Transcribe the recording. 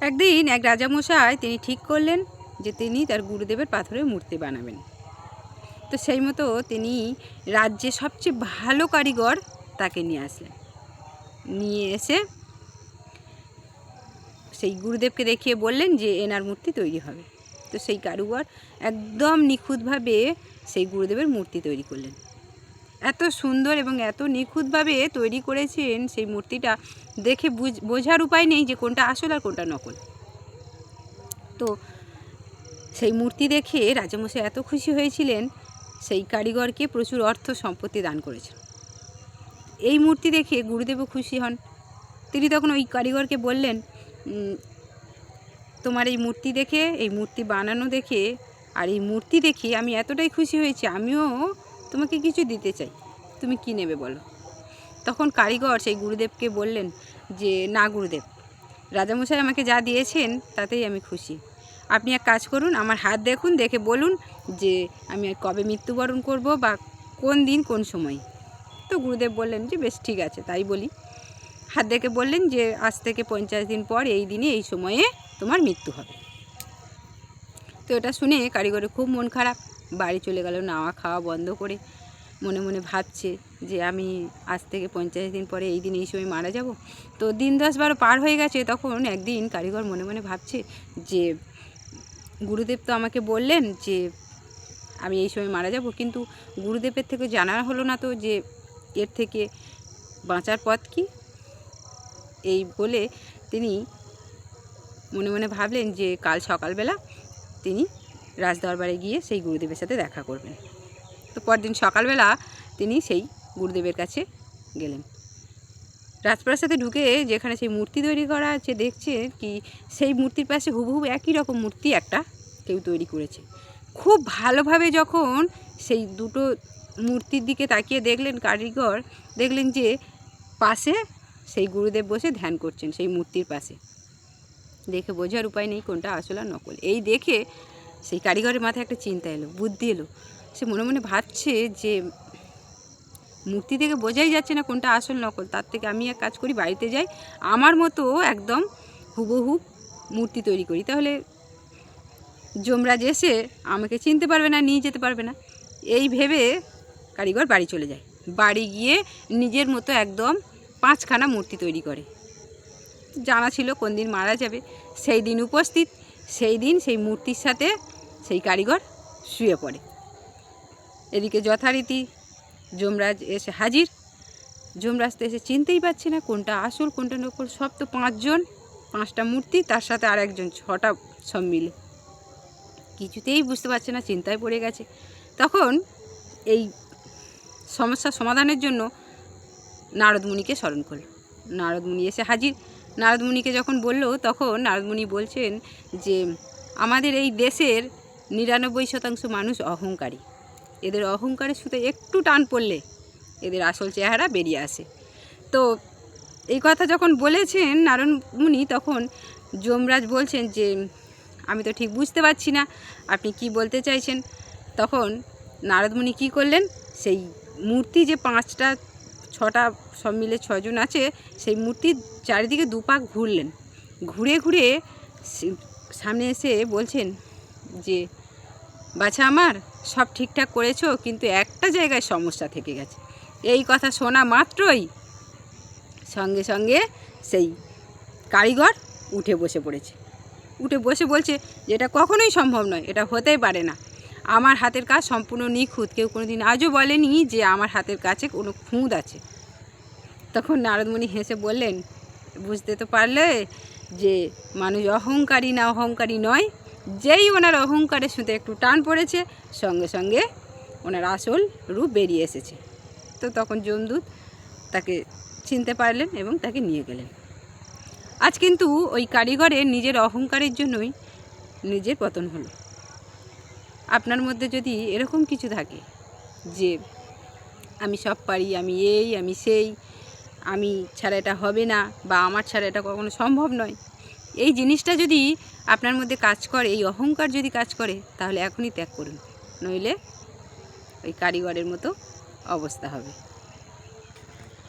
একদিন এক রাজামশাই তিনি ঠিক করলেন যে তিনি তার গুরুদেবের পাথরের মূর্তি বানাবেন। তো সেই মতো তিনি রাজ্যে সবচেয়ে ভালো কারিগর তাকে নিয়ে আসলেন। নিয়ে এসে সেই গুরুদেবকে দেখিয়ে বললেন যে এনার মূর্তি তৈরি হবে। তো সেই কারিগর একদম নিখুঁতভাবে সেই গুরুদেবের মূর্তি তৈরি করলেন। এত সুন্দর এবং এত নিখুঁতভাবে তৈরি করেছেন সেই মূর্তিটা দেখে বুঝ, বোঝার উপায় নেই যে কোনটা আসল আর কোনটা নকল। তো সেই মূর্তি দেখে রাজামশাই এত খুশি হয়েছিলেন, সেই কারিগরকে প্রচুর অর্থ সম্পত্তি দান করেছেন। এই মূর্তি দেখে গুরুদেবও খুশি হন। তিনি তখন ওই কারিগরকে বললেন তোমার এই মূর্তি দেখে, এই মূর্তি বানানো দেখে আর এই মূর্তি দেখে আমি এতটাই খুশি হয়েছি, আমিও তোমাকে কিছু দিতে চাই। তুমি কি নেবে বলো? তখন কারিগর সেই গুরুদেবকে বললেন যে, না গুরুদেব, রাজামশাই আমাকে যা দিয়েছেন তাতেই আমি খুশি। আপনি এক কাজ করুন, আমার হাত দেখুন, দেখে বলুন যে, আমি আর কবে মৃত্যুবরণ করব বা কোন দিন, কোন সময়। তো গুরুদেব বললেন যে, বেশ, ঠিক আছে, তাই বলি। হাত দেখে বললেন যে, আজ থেকে পঞ্চাশ দিন পর এই দিনে, এই সময়ে তোমার মৃত্যু হবে। তো এটা শুনে কারিগরের খুব মন খারাপ। বাড়ি চলে গেল, নাওয়া খাওয়া বন্ধ করে মনে মনে ভাবছে যে আমি আজ থেকে পঞ্চাশ দিন পরে এই দিন এই সময় মারা যাব। তো দিন দশ বারো পার হয়ে গেছে, তখন একদিন কারিগর মনে মনে ভাবছে যে, গুরুদেব তো আমাকে বললেন যে, আমি এই সময় মারা যাব। কিন্তু গুরুদেবের থেকে জানা হলো না তো যে, এর থেকে বাঁচার পথ কি? এই বলে তিনি মনে মনে ভাবলেন যে, কাল সকালবেলা তিনি রাজদরবারে গিয়ে সেই গুরুদেবের সাথে দেখা করবেন তো পরদিন সকালবেলা তিনি সেই গুরুদেবের কাছে গেলেন। রাজপ্রাসাদে ঢুকে যেখানে সেই মূর্তি তৈরি করা আছে দেখছে কি, সেই মূর্তির পাশে হুবহু একই রকম মূর্তি একটা কেউ তৈরি করেছে। খুব ভালোভাবে যখন সেই দুটো মূর্তির দিকে তাকিয়ে দেখলেন কারিগর, দেখলেন যে পাশে সেই গুরুদেব বসে ধ্যান করছেন সেই মূর্তির পাশে। দেখে বোঝার উপায় নেই কোনটা আসল আর নকল। এই দেখে সেই কারিগরের মাথায় একটা চিন্তা এলো, বুদ্ধি এলো। সে মনে মনে ভাবছে যে মূর্তি থেকে বোঝাই যাচ্ছে না কোনটা আসল নকল। তার থেকে আমি এক কাজ করি, বাড়িতে যাই, আমার মতো একদম হুবহু মূর্তি তৈরি করি। তাহলে যমরাজ এসে আমাকে চিনতে পারবে না, নিয়ে যেতে পারবে না। এই ভেবে কারিগর বাড়ি চলে যায়। বাড়ি গিয়ে নিজের মতো একদম পাঁচখানা মূর্তি তৈরি করে। জানা ছিল কোন দিন মারা যাবে। সেই দিন উপস্থিত, সেই দিন সেই মূর্তির সাথে সেই কারিগর শুয়ে পড়ে। এদিকে যথারীতি যমরাজ এসে হাজির। যমরাজ তো এসে চিনতেই পারছে না কোনটা আসল কোনটা নকল সব তো পাঁচজন, পাঁচটা মূর্তি, তার সাথে আর একজন ছটা সব মিলে। কিছুতেই বুঝতে পারছে না, চিন্তায় পড়ে গেছে। তখন এই সমস্যার সমাধানের জন্য নারদমুনিকে স্মরণ করল। নারদমুনি এসে হাজির। নারদমুনিকে যখন বলল, তখন নারদমুনি বলছেন যে, আমাদের এই দেশের নিরানব্বই শতাংশ মানুষ অহংকারী। এদের অহংকারের সুতো একটু টান পড়লে এদের আসল চেহারা বেরিয়ে আসে। তো এই কথা যখন বলেছেন নারায়ণ মুনি, তখন যমরাজ বলছেন যে, আমি তো ঠিক বুঝতে পারছি না, আপনি কি বলতে চাইছেন? তখন নারদমুনি কী করলেন? সেই মূর্তি যে পাঁচটা, ছটা, সব মিলে ছজন আছে, সেই মূর্তির চারিদিকে দুপাক ঘুরলেন। ঘুরে ঘুরে সামনে এসে বলছেন যে বাছা আমার, সব ঠিকঠাক করেছ, কিন্তু একটা জায়গায় সমস্যা থেকে গেছে। এই কথা শোনা মাত্রই সঙ্গে সঙ্গে সেই কারিগর উঠে বসে পড়েছে। উঠে বসে বলছে যে এটা কখনোই সম্ভব নয়, এটা হতেই পারে না। আমার হাতের কাজ সম্পূর্ণ নিখুঁত। কেউ কোনো দিন আজও বলেনি যে আমার হাতের কাছে কোনো খুঁত আছে। তখন নারদমণি হেসে বললেন, বুঝতে তো পারলে যে মানুষ অহংকারী না অহংকারী নয় যেই ওনার অহংকারের সুতে একটু টান পড়েছে, সঙ্গে সঙ্গে ওনার আসল রূপ বেরিয়ে এসেছে। তো তখন যমদূত তাকে চিনতে পারলেন এবং তাকে নিয়ে গেলেন। আজ কিন্তু ওই কারিগরের নিজের অহংকারের জন্যই নিজের পতন হলো। আপনার মধ্যে যদি এরকম কিছু থাকে যে, আমি সব পারি, আমি এই, আমি সেই, আমি ছাড়া এটা হবে না বা আমার ছাড়া এটা কখনো সম্ভব নয়, এই জিনিসটা যদি আপনার মধ্যে কাজ করে, এই অহংকার যদি কাজ করে, তাহলে এখনই ত্যাগ করুন। নইলে ওই কারিগরের মতো অবস্থা হবে।